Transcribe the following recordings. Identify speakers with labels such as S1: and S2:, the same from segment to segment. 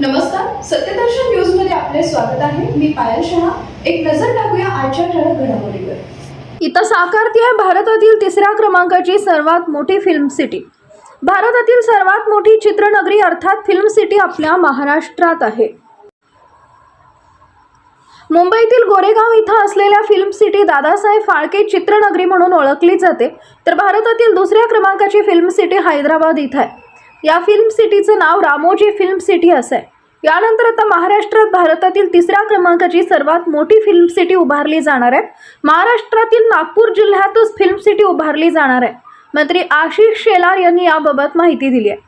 S1: नमस्कार सत्यदर्शन न्यूजमध्ये आपले स्वागत आहे. मी पायल शहा. एक नजर टाकूया आजच्या ठळक घडामोडीवर.
S2: इथं साकारती आहे भारतातील तिसऱ्या क्रमांकाची सर्वात मोठी फिल्म सिटी भारतातील सर्वात मोठी चित्रनगरी अर्थात फिल्म सिटी आपल्या महाराष्ट्रात आहे. मुंबईतील गोरेगाव इथं असलेल्या फिल्म सिटी दादासाहेब फाळके चित्रनगरी म्हणून ओळखली जाते. तर भारतातील दुसऱ्या क्रमांकाची फिल्म सिटी हैदराबाद इथं आहे. या फिल्म सिटीचं नाव रामोजी फिल्म सिटी असं आहे. यानंतर आता महाराष्ट्रात भारतातील तिसऱ्या क्रमांकाची सर्वात मोठी फिल्म सिटी उभारली जाणार आहे. महाराष्ट्रातील नागपूर जिल्ह्यातच फिल्म सिटी उभारली जाणार आहे. मंत्री आशिष शेलार यांनी याबाबत माहिती दिली आहे.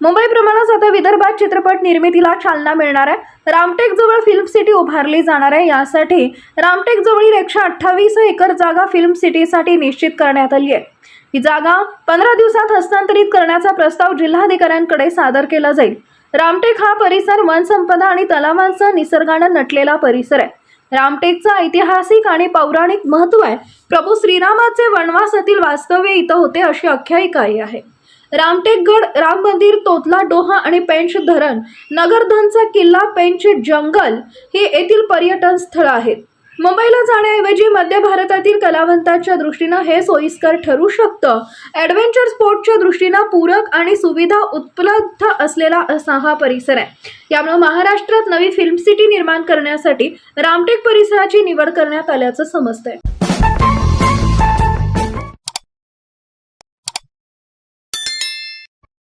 S2: मुंबईप्रमाणेच आता विदर्भात चित्रपट निर्मितीला चालना मिळणार आहे. रामटेकजवळ फिल्म सिटी उभारली जाणार आहे. यासाठी रामटेकजवळील एकशे अठ्ठावीस एकर जागा फिल्म सिटीसाठी निश्चित करण्यात आली आहे. ही जागा पंधरा दिवसात हस्तांतरित करण्याचा प्रस्ताव जिल्हाधिकाऱ्यांकडे सादर केला जाईल. रामटेक हा परिसर वनसंपदा आणि तलावांचा निसर्गानं नटलेला परिसर आहे. रामटेकचा ऐतिहासिक आणि पौराणिक महत्त्व आहे. प्रभू श्रीरामाचे वनवासातील वास्तव्य इथं होते अशी आख्यायिकाही आहे. रामटेकगड राम मंदिर तोतला डोहा आणि पेंच धरण नगरधनचा किल्ला पेंच जंगल हे येथील पर्यटन स्थळ आहेत. मुंबईला जाण्याऐवजी मध्य भारतातील कलावंतांच्या दृष्टीनं हे सोयीस्कर ठरू शकतं. ॲडव्हेंचर स्पोर्टच्या दृष्टीनं पूरक आणि सुविधा उपलब्ध असलेला असा हा परिसर आहे. यामुळे महाराष्ट्रात नवी फिल्म सिटी निर्माण करण्यासाठी रामटेक परिसराची निवड करण्यात आल्याचं समजतंय.